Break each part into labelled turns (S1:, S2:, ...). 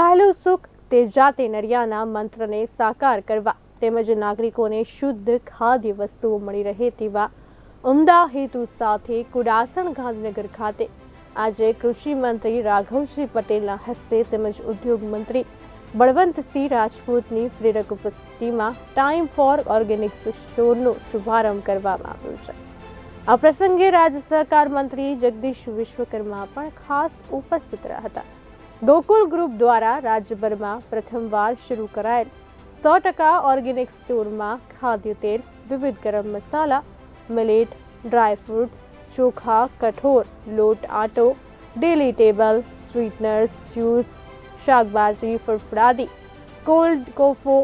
S1: પહેલું સુખ તે જાતે નરિયાના મંત્રને સાકાર કરવા તેમજ નાગરિકોને શુદ્ધ ખાદ્ય વસ્તુઓ મળી રહે તેવા ઉમદા હેતુ સાથે કુડાસણ ગાંધીનગર ખાતે આજે કૃષિ મંત્રી રાઘવસિંહ પટેલના હસ્તે તેમજ ઉદ્યોગ મંત્રી બળવંતસિંહ રાજપૂતની પ્રેરક ઉપસ્થિતિમાં ટાઈમ ફોર ઓર્ગેનિક્સ સ્ટોરનો શુભારંભ કરવામાં આવ્યો છે. આ પ્રસંગે રાજ્ય સહકાર મંત્રી જગદીશ વિશ્વકર્મા પણ ખાસ ઉપસ્થિત રહ્યા હતા. ગોકુલ ગ્રુપ દ્વારા રાજ્યભરમાં પ્રથમવાર શરૂ કરાયેલ સો ટકા ઓર્ગેનિક સ્ટોરમાં ખાદ્ય તેલ, વિવિધ ગરમ મસાલા મિલેટ ડ્રાય ફ્રૂટ્સ ચોખા કઠોર લોટ, આટો ડેલી ટેબલ સ્વીટનર્સ જ્યુસ શાકભાજી ફળફળાદી કોલ્ડ કોફો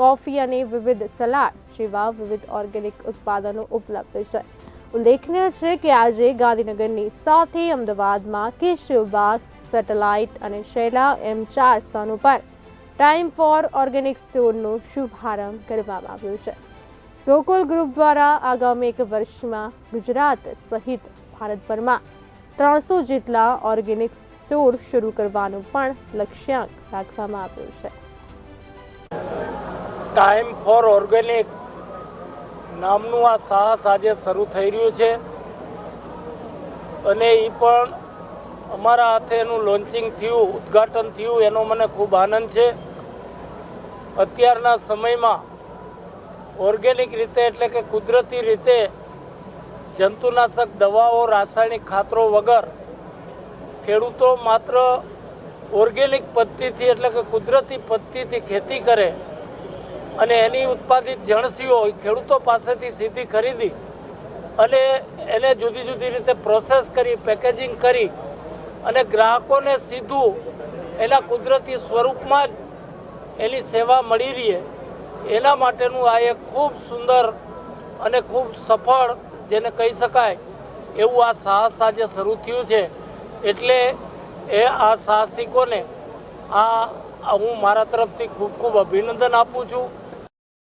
S1: કોફી અને વિવિધ સલાડ જેવા વિવિધ ઓર્ગેનિક ઉત્પાદનો ઉપલબ્ધ છે. ઉલ્લેખનીય છે કે આજે ગાંધીનગરની સાથે અમદાવાદમાં કેશવબાગ સેટેલાઇટ અને શૈલા એમ ચાર સ્થાનો પર ટાઈમ ફોર ઓર્ગેનિક સ્ટોરનો શુભારંભ કરવામાં આવ્યો છે. ગોકુલ ગ્રુપ દ્વારા આગામી એક વર્ષમાં ગુજરાત સહિત ભારતભરમાં ત્રણસો જેટલા ઓર્ગેનિક સ્ટોર શરૂ કરવાનું પણ લક્ષ્યાંક રાખવામાં આવ્યું છે.
S2: ટાઈમ ફોર ઓર્ગેનિક નામનું આ સાહસ આજે શરૂ થઈ રહ્યું છે. અને એ પણ અમારા હાથે એનું લોન્ચિંગ થયું, ઉદ્ઘાટન થયું, એનો મને ખૂબ આનંદ છે. અત્યારના સમયમાં ઓર્ગેનિક રીતે એટલે કે કુદરતી રીતે જંતુનાશક દવાઓ, રાસાયણિક ખાતરો વગર ખેડૂતો માત્ર ઓર્ગેનિક પદ્ધતિથી એટલે કે કુદરતી પદ્ધતિથી ખેતી કરે અને એની ઉત્પાદિત જણસીઓ ખેડૂતો પાસેથી સીધી ખરીદી અને એને જુદી જુદી રીતે પ્રોસેસ કરી પેકેજિંગ કરી અને ગ્રાહકોને સીધું એના કુદરતી સ્વરૂપમાં જ એની સેવા મળી રહે. એના માટેનું આ એક ખૂબ સુંદર અને ખૂબ સફળ જેને કહી શકાય એવું આ સાહસ આજે શરૂ થયું છે. એટલે એ આ સાહસિકોને આ હું મારા તરફથી ખૂબ ખૂબ અભિનંદન આપું છું.